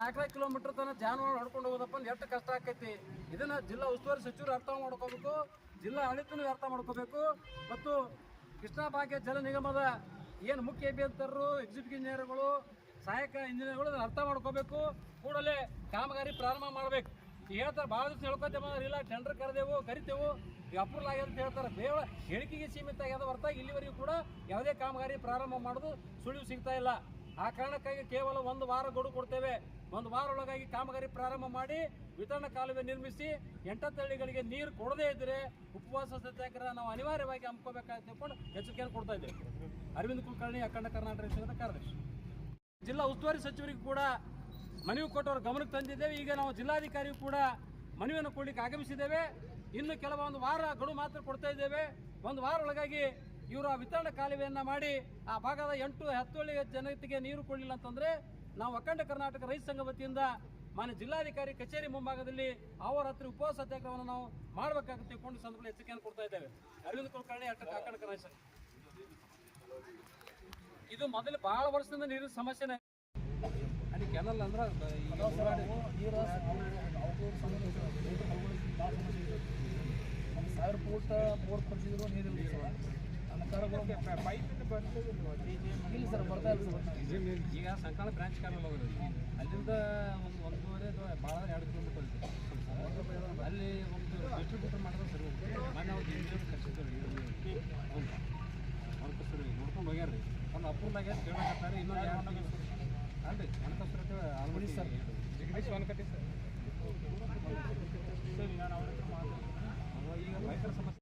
ನಾಲ್ಕೈದು ಕಿಲೋಮೀಟರ್ ತನಕ ಜಾನುವಾರು ಹೊಡ್ಕೊಂಡು ಹೋಗೋದಪ್ಪ ಅಂದ್ರೆ ಎಷ್ಟು ಕಷ್ಟ ಆಕೈತಿ. ಇದನ್ನ ಜಿಲ್ಲಾ ಉಸ್ತುವಾರಿ ಸಚಿವರು ಅರ್ಥ ಮಾಡ್ಕೋಬೇಕು, ಜಿಲ್ಲಾ ಆಡಳಿತನೂ ಅರ್ಥ ಮಾಡ್ಕೋಬೇಕು. ಮತ್ತು ಕೃಷ್ಣಾ ಭಾಗ್ಯ ಜಲ ನಿಗಮದ ಏನು ಮುಖ್ಯ ಅಭಿಯಂತರರು ಎಕ್ಸಿಕ್ಯೂಟಿವ್ ಇಂಜಿನಿಯರ್ಗಳು ಸಹಾಯಕ ಇಂಜಿನಿಯರ್ಗಳು ಅರ್ಥ ಮಾಡ್ಕೋಬೇಕು. ಕೂಡಲೇ ಕಾಮಗಾರಿ ಪ್ರಾರಂಭ ಮಾಡಬೇಕು. ಹೇಳ್ತಾರೆ, ಭಾಳ ದಿವಸ ಹೇಳ್ಕೊತೇವೆ ಇಲ್ಲ ಟೆಂಡರ್ ಕರೆದೆವು, ಕರಿತೇವು ಅಪ್ರೂವಲ್ ಆಗ್ಯದ ಅಂತ ಹೇಳ್ತಾರೆ. ಬೇವ ಹೇಳಿಕೆಗೆ ಸೀಮಿತ ಆಗ್ಯದ ಹೊರತಾಗಿ ಇಲ್ಲಿವರೆಗೂ ಕೂಡ ಯಾವುದೇ ಕಾಮಗಾರಿ ಪ್ರಾರಂಭ ಮಾಡೋದು ಸುಳಿವು ಸಿಗ್ತಾ ಇಲ್ಲ. ಆ ಕಾರಣಕ್ಕಾಗಿ ಕೇವಲ ಒಂದು ವಾರ ಗಡು ಕೊಡ್ತೇವೆ. ಒಂದು ವಾರ ಒಳಗಾಗಿ ಕಾಮಗಾರಿ ಪ್ರಾರಂಭ ಮಾಡಿ ವಿತರಣಾ ಕಾಲುವೆ ನಿರ್ಮಿಸಿ ಎಂಟತ್ತಳ್ಳಿಗಳಿಗೆ ನೀರು ಕೊಡದೇ ಇದ್ದರೆ ಉಪವಾಸ ಸತ್ಯಾಗ್ರಹ ನಾವು ಅನಿವಾರ್ಯವಾಗಿ ಹಮ್ಮಿಕೋಬೇಕಾಗಿ ತಿಳ್ಕೊಂಡು ಎಚ್ಚರಿಕೆಯನ್ನು ಕೊಡ್ತಾ ಇದ್ದೇವೆ. ಅರವಿಂದ್ ಕುಲಕರ್ಣಿ, ಅಖಂಡ ಕರ್ನಾಟಕ ಸಂಘದ ಕಾರ್ಯದರ್ಶಿ. ಜಿಲ್ಲಾ ಉಸ್ತುವಾರಿ ಸಚಿವರಿಗೂ ಕೂಡ ಮನವಿ ಕೊಟ್ಟವ್ರ ಗಮನಕ್ಕೆ ತಂದಿದ್ದೇವೆ. ಈಗ ನಾವು ಜಿಲ್ಲಾಧಿಕಾರಿಗೂ ಕೂಡ ಮನವಿಯನ್ನು ಕೊಡ್ಲಿಕ್ಕೆ ಆಗಮಿಸಿದ್ದೇವೆ. ಇನ್ನು ಕೆಲವೊಂದು ವಾರ ಗಡು ಮಾತ್ರ ಕೊಡ್ತಾ ಇದ್ದೇವೆ. ಒಂದು ವಾರ ಒಳಗಾಗಿ ಇವರು ಆ ವಿತರಣಾ ಕಾಲುವೆಯನ್ನ ಮಾಡಿ ಆ ಭಾಗದ ಎಂಟು ಹತ್ತು ಹಳ್ಳಿಯ ಜನತೆಗೆ ನೀರು ಕೊಡಲಿಲ್ಲ ಅಂತಂದ್ರೆ ನಾವು ಅಖಂಡ ಕರ್ನಾಟಕ ರೈತ ಸಂಘ ವತಿಯಿಂದ ಮಾನ್ಯ ಜಿಲ್ಲಾಧಿಕಾರಿ ಕಚೇರಿ ಮುಂಭಾಗದಲ್ಲಿ ಅವರ ಹತ್ರ ಉಪವಾಸ ಸತ್ಯಾಗ್ರಹವನ್ನು ನಾವು ಮಾಡಬೇಕಾಗುತ್ತೆ ಕೊಂಡು ಸಂದರ್ಭದಲ್ಲಿ ಎಚ್ಚರಿಕೆಯನ್ನು ಕೊಡ್ತಾ ಇದ್ದೇವೆ. ಅರವಿಂದ್ ಕುಲಕರ್ಣಿ ಅಖಂಡ ಕರ್ನಾಟಕ. ಇದು ಮೊದಲು ಬಹಳ ವರ್ಷದಿಂದ ನೀರಿನ ಸಮಸ್ಯೆನೇ ಅಲ್ಲಿ ಕೆನಲ್ ಅಂದ್ರೆ ಸಾವಿರ ಫೂಟ್ ಅನುಕಾರಗಳು ಇಲ್ಲ ಸರ್ ಬರ್ತಾ ಇಲ್ಲ ಸರ್ ಈಗ ಸಂಕಾಲ ಬ್ರಾಂಚ್ ಕಾನಲ್ ಹೋಗೋದು ಅಲ್ಲಿಂದ ಒಂದು ಒಂದೂವರೆ ಅಥವಾ ಭಾಳ ಎರಡು ಕಿಲೋಮೀಟರ್ ಇದೆ ಅಲ್ಲಿ ಒಂದು ಡಿಸ್ಟ್ರಿಬ್ಯೂಟರ್ ಮಾಡಿದ್ರೆ ಸರಿ ಮನೆ ಅವ್ರು ಇಂಜಿನಿಯರ್ ಹೌದು ಅವ್ರ ನೋಡ್ಕೊಂಡು ಹೋಗ್ಯಾರ್ರಿ. ಒಂದು ಅಪ್ರೂವ್ ಆಗ್ಯಾರ ಕೇಳಕತ್ತಾರೆ ಇನ್ನೊಂದು ಎರಡು ಅಲ್ರಿ ಅನ್ಕಸ್ತ್ರ ಆಲ್ರೆಡಿ ಸರ್. ಜಗದೀಶ್ ಒನ್ಕಟ್ಟಿ ಸರ್. ಈಗ ರೈತರ ಸಮಸ್ಯೆ